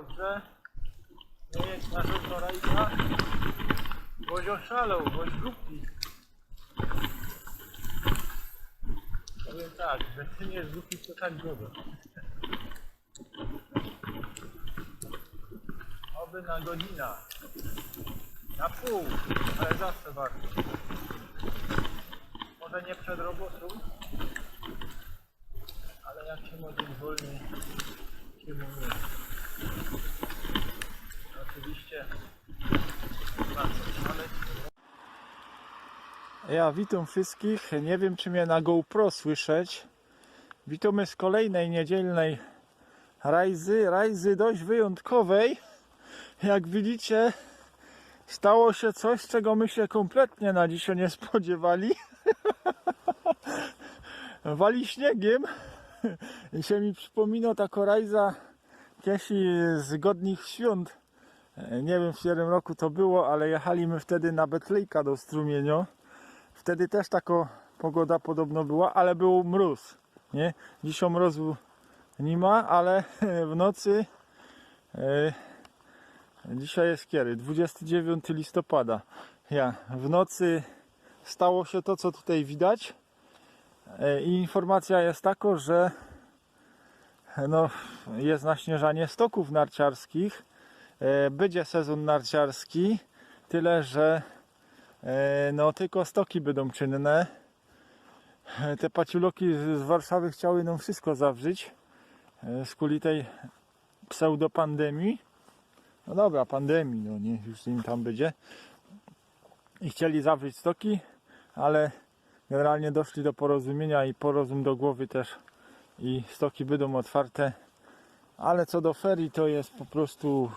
dobrze, nie jedź na żadną rajka, boś oszalał, boś głupi. Powiem tak, że ty nie jest głupi, to tak dużo. Oby na godzinę. Na pół, ale zawsze warto. Może nie przed robotą, ale jak się może wolniej, się mówi. Oczywiście ja witam wszystkich. Nie wiem, czy mnie na GoPro słyszeć. Witamy z kolejnej niedzielnej rajzy. Rajzy dość wyjątkowej. Jak widzicie, stało się coś, czego my się kompletnie na dzisiaj nie spodziewali. Wali śniegiem. I się mi przypomina ta rajza Kiesi z godnych świąt. Nie wiem w którym roku to było, ale jechaliśmy wtedy na Betlejka do strumienia. Wtedy też taka pogoda podobno była, ale był mróz. Nie? Dzisiaj mrozu nie ma, ale w nocy e, dzisiaj jest kiedy? 29 listopada. Ja, w nocy stało się to, co tutaj widać. E, I informacja jest taka, że no, jest naśnieżanie stoków narciarskich. E, Będzie sezon narciarski, tyle że E, No tylko stoki będą czynne. E, Te paciuloki z Warszawy chciały nam wszystko zawrzeć z kuli tej pseudopandemii. No dobra, pandemii, no nie, już im tam będzie. I chcieli zawrzeć stoki, ale generalnie doszli do porozumienia i porozum do głowy też i stoki będą otwarte. Ale co do ferii to jest po prostu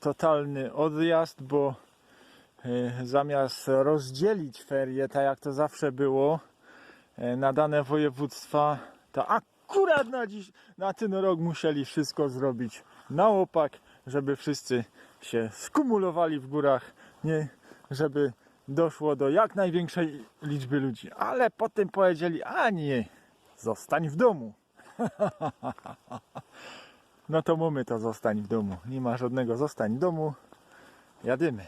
totalny odjazd, bo E, zamiast rozdzielić ferie, tak jak to zawsze było, e, na dane województwa, to akurat na dziś, na ten rok musieli wszystko zrobić na opak, żeby wszyscy się skumulowali w górach, nie, żeby doszło do jak największej liczby ludzi. Ale potem powiedzieli, a nie, zostań w domu. No to mamy to zostań w domu. Nie ma żadnego zostań w domu. Jadymy.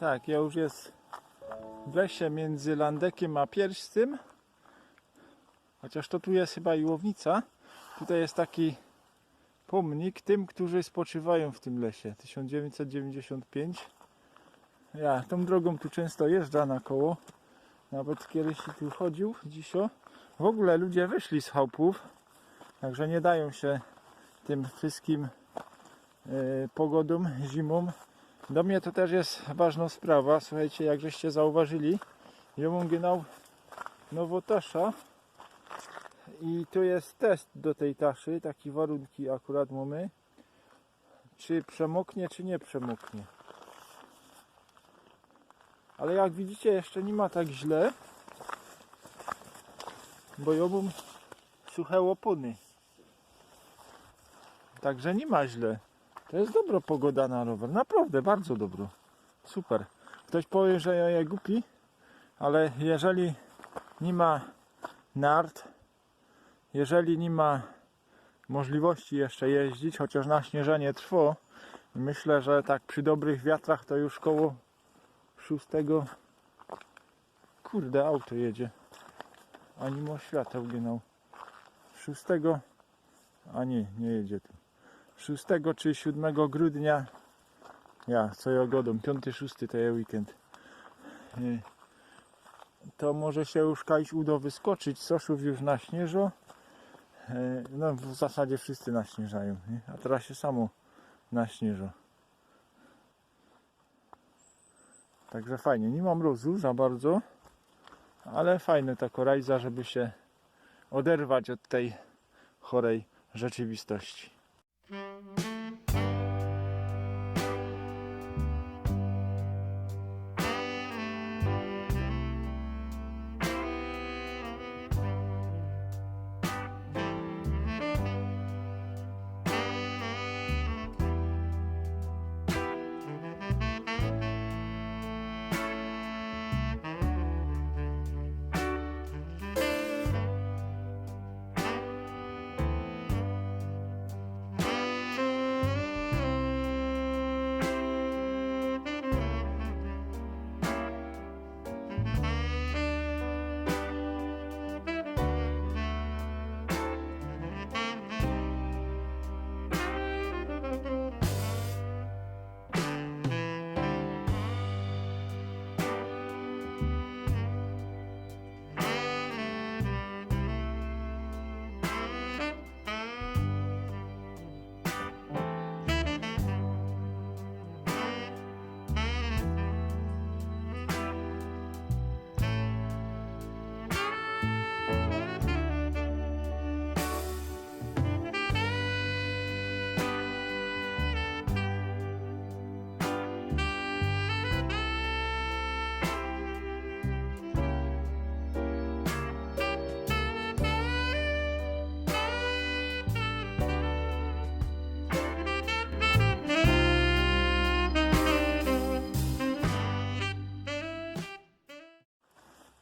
Tak, ja już jest w lesie między Landekiem a Pierstym. Chociaż to tu jest chyba Iłownica. Tutaj jest taki pomnik tym, którzy spoczywają w tym lesie. 1995. Ja tą drogą tu często jeżdżę na koło. Nawet kiedyś tu chodził dzisiaj. W ogóle ludzie wyszli z chałupów. Także nie dają się tym wszystkim e, pogodom, zimom. Do mnie to też jest ważna sprawa. Słuchajcie, jak żeście zauważyli, genau Nowotasza i tu jest test do tej taszy, takie warunki akurat mamy. Czy przemoknie, czy nie przemoknie. Ale jak widzicie, jeszcze nie ma tak źle, bo mam suche łopony. Także nie ma źle. To jest dobra pogoda na rower. Naprawdę, bardzo dobro. Super. Ktoś powie, że ja je głupi, ale jeżeli nie ma nart, jeżeli nie ma możliwości jeszcze jeździć, chociaż na śnieżenie trwa, myślę, że tak przy dobrych wiatrach to już koło szóstego kurde auto jedzie ani ma świateł genau szóstego a nie, nie jedzie tu 6 czy 7 grudnia ja, co ja godą 5-6 to jest weekend Nie. to może się już kiedyś uda wyskoczyć Soszów już na śnieżo E, no w zasadzie wszyscy naśnieżają nie? a teraz się samo naśnieżo Także fajnie. Nie mam mrozu za bardzo, ale fajne ta korajza, żeby się oderwać od tej chorej rzeczywistości.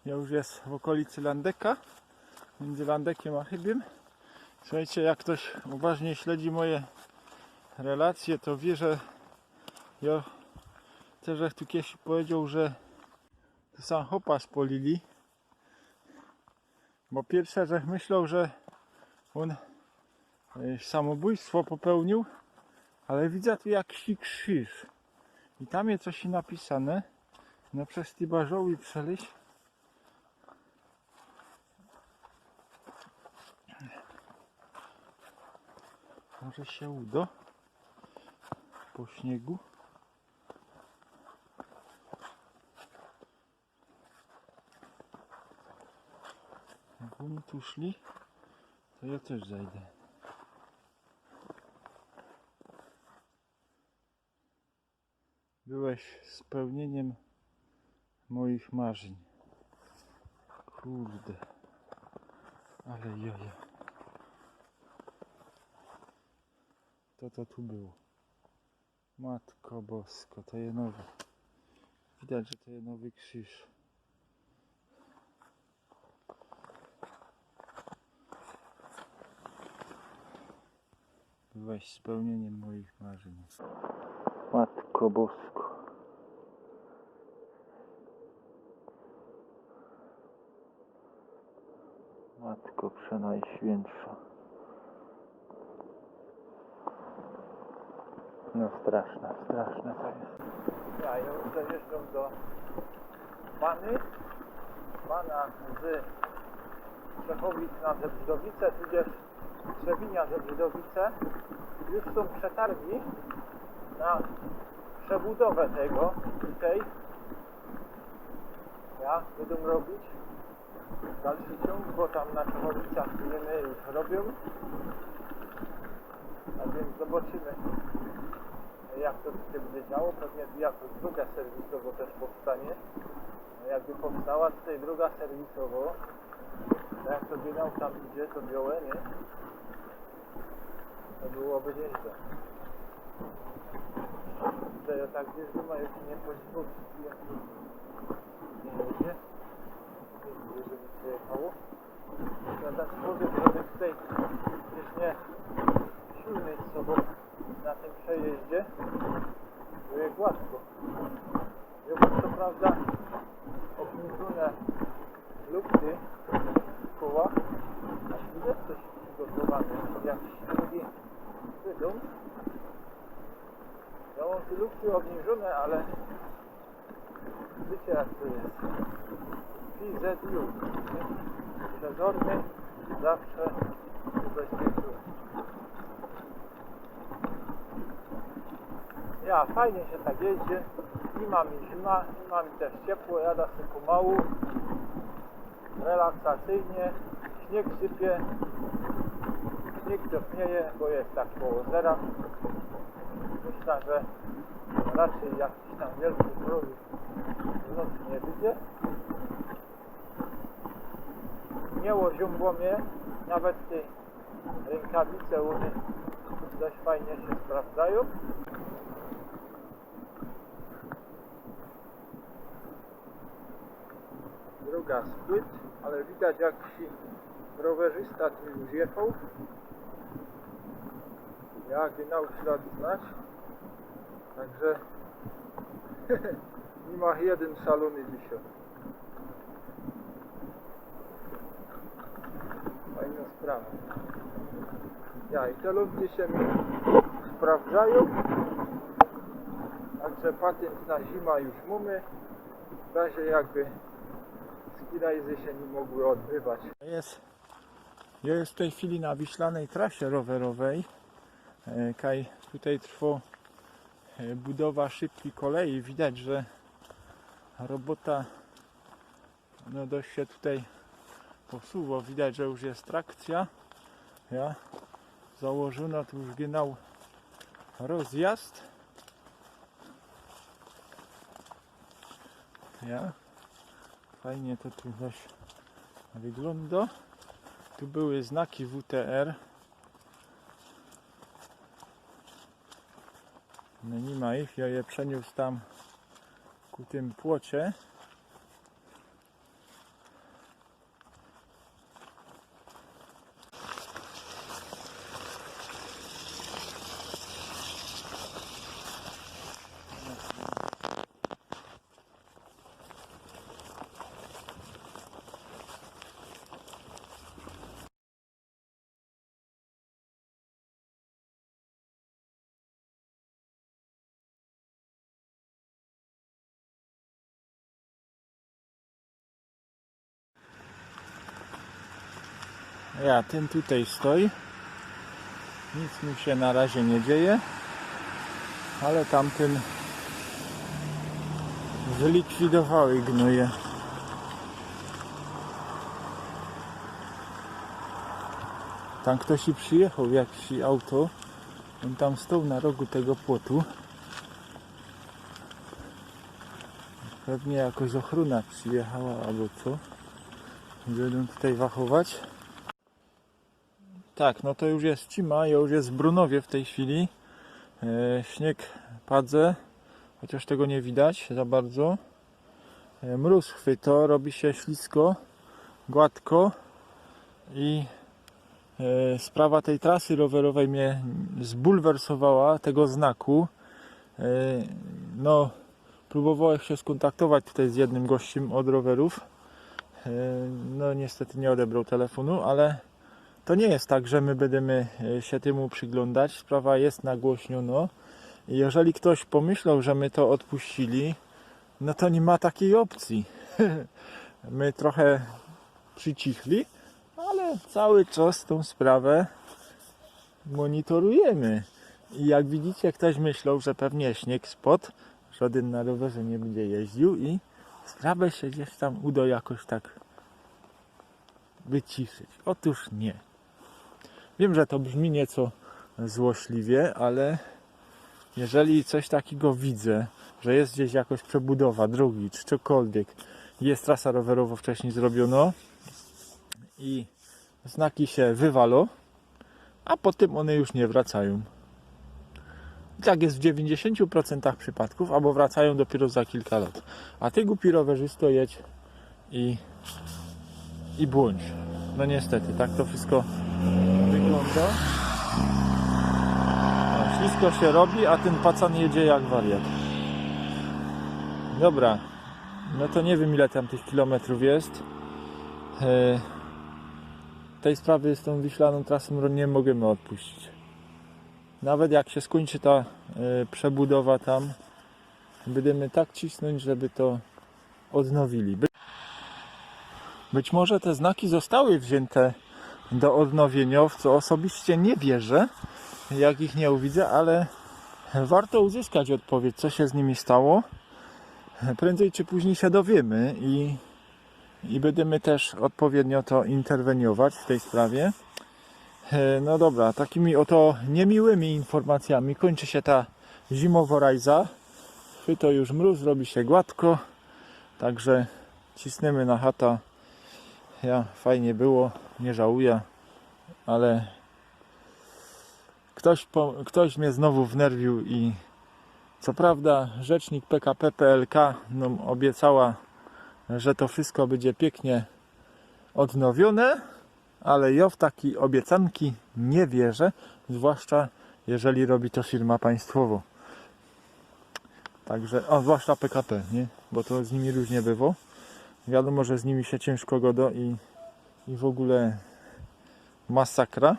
Ja już jest w okolicy Landeka, między Landekiem a Chybiem. Słuchajcie, jak ktoś uważnie śledzi moje relacje, to wie, że ja też tu kiedyś powiedział, że to sam hopa spolili. Bo pierwsze, że myślał, że on e, samobójstwo popełnił, ale widzę tu jakiś krzyż. I tam jest coś napisane. No przez Tibarzoł i Może się uda po śniegu. Jak oni tu szli, to ja też zajdę. Byłeś spełnieniem moich marzeń. Kurde. Ale jojo. To to tu było. Matko Bosko, to jest nowy. Widać, że to jest nowy krzyż. Byłaś spełnieniem moich marzeń. Matko Bosko. Matko Przenajświętsza. No straszne, straszne to jest. Ja już dojeżdżam do Many. Mana z Czechowic na Zebrzydowice, tudzież Trzebinia Zebrzydowice. Już są przetargi na przebudowę tego tutaj. Ja będę robić dalszy ciąg, bo tam na Czechowicach firmy już robią. A więc zobaczymy jak to się będzie działo. Pewnie jako druga serwisowo też powstanie. No jakby powstała tutaj druga serwisowo, to jak to biegał tam idzie, to białe, nie? To byłoby nieźle. Tutaj ja tak gdzieś ma już nie jak nie jedzie. Nie widzę, żeby przejechało. Ja tak powiem, żeby tutaj gdzieś nie silny z sobą na tym przejeździe. Było gładko. Było co prawda obniżone lukty w kołach, a widać coś przygotowane, jakiś drugi wydum. Ja mam te lukty obniżone, ale wiecie jak to jest. PZU. Przezorny zawsze ubezpieczony. Ja, fajnie się tak jeździ. Nie ma mi zima, nie ma mi też ciepło, jada sobie pomału. Relaksacyjnie. Śnieg sypie. Śnieg ciopnieje, bo jest tak koło zera. Myślę, że raczej jakiś tam wielki mróz w nocy nie wyjdzie. Nie łoziąbło mnie, nawet te rękawice łuny dość fajnie się sprawdzają. Druga spłyt, ale widać jak rowerzysta tu już jechał. Jak dał ślad znać. Także nie ma jeden szalony dzisiaj. Fajna sprawa. Ja i te lądy się mi sprawdzają. Także patent na zima już mamy. W razie jakby skirajzy się nie mogły odbywać. Jest, jest w tej chwili na wiślanej trasie rowerowej. E, Kaj tutaj trwa e, budowa szybkiej kolei. Widać, że robota no dość się tutaj posuwa. Widać, że już jest trakcja. Ja założono tu już genau rozjazd. Ja. Fajnie to tu coś wygląda. Tu były znaki WTR. No nie ma ich, ja je przeniósł tam ku tym płocie. Ja, ten tutaj stoi. Nic mu się na razie nie dzieje. Ale tamten zlikwidowały gnuje. Tam ktoś i przyjechał, jakiś auto. On tam stał na rogu tego płotu. Pewnie jakoś ochrona przyjechała albo co. Będą tutaj wachować. Tak, no to już jest cima, ja już jest w Brunowie w tej chwili. E, śnieg padze, chociaż tego nie widać za bardzo. E, mróz chwyto, robi się ślisko, gładko i e, sprawa tej trasy rowerowej mnie zbulwersowała, tego znaku. No, próbowałem się skontaktować tutaj z jednym gościem od rowerów. no niestety nie odebrał telefonu, ale to nie jest tak, że my będziemy e, się temu przyglądać. Sprawa jest nagłośniona. Jeżeli ktoś pomyślał, że my to odpuścili, no to nie ma takiej opcji. My trochę przycichli, ale cały czas tą sprawę monitorujemy. I jak widzicie, ktoś myślał, że pewnie śnieg spod, żaden na rowerze nie będzie jeździł i sprawę się gdzieś tam uda jakoś tak wyciszyć. Otóż nie. Wiem, że to brzmi nieco złośliwie, ale jeżeli coś takiego widzę, że jest gdzieś jakoś przebudowa drogi czy cokolwiek, jest trasa rowerowa wcześniej zrobiono i znaki się wywalą, a potem one już nie wracają. Tak jest w 90% przypadków, albo wracają dopiero za kilka lat. A ty głupi rowerzysto jedź i, i błądź. No niestety, tak to wszystko ślisko się robi, a ten pacan jedzie jak wariat. Dobra, no to nie wiem ile tam tych kilometrów jest. E, tej sprawy z tą wiślaną trasą nie możemy odpuścić. Nawet jak się skończy ta e, przebudowa tam, będziemy tak cisnąć, żeby to odnowili. By... Być może te znaki zostały wzięte do odnowienia, w co osobiście nie wierzę, jak ich nie uwidzę, ale warto uzyskać odpowiedź, co się z nimi stało. Prędzej czy później się dowiemy i, i będziemy też odpowiednio to interweniować w tej sprawie. E, No dobra, takimi oto niemiłymi informacjami kończy się ta zimowa rajza. Chyto już mróz, robi się gładko, także cisnemy na chata. Ja, fajnie było, nie żałuję, ale ktoś, po, ktoś mnie znowu wnerwił i co prawda rzecznik PKP PLK nam obiecała, że to wszystko będzie pięknie odnowione, ale ja w takie obiecanki nie wierzę, zwłaszcza jeżeli robi to firma państwowa. Także, a zwłaszcza PKP, nie? Bo to z nimi różnie bywa. Wiadomo, że z nimi się ciężko godo i, i w ogóle masakra.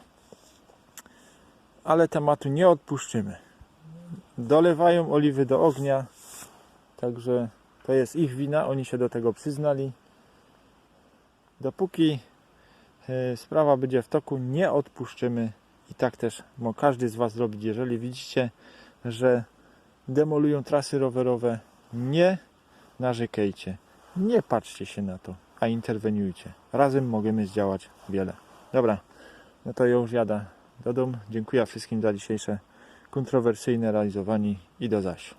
Ale tematu nie odpuszczymy. Dolewają oliwy do ognia, także to jest ich wina, oni się do tego przyznali. Dopóki e, sprawa będzie w toku, nie odpuszczymy i tak też mo każdy z Was zrobić. Jeżeli widzicie, że demolują trasy rowerowe, nie narzekajcie, nie patrzcie się na to, a interweniujcie. Razem możemy zdziałać wiele. Dobra, no to już jadę do domu. Dziękuję wszystkim za dzisiejsze kontrowersyjne realizowanie i do zaś.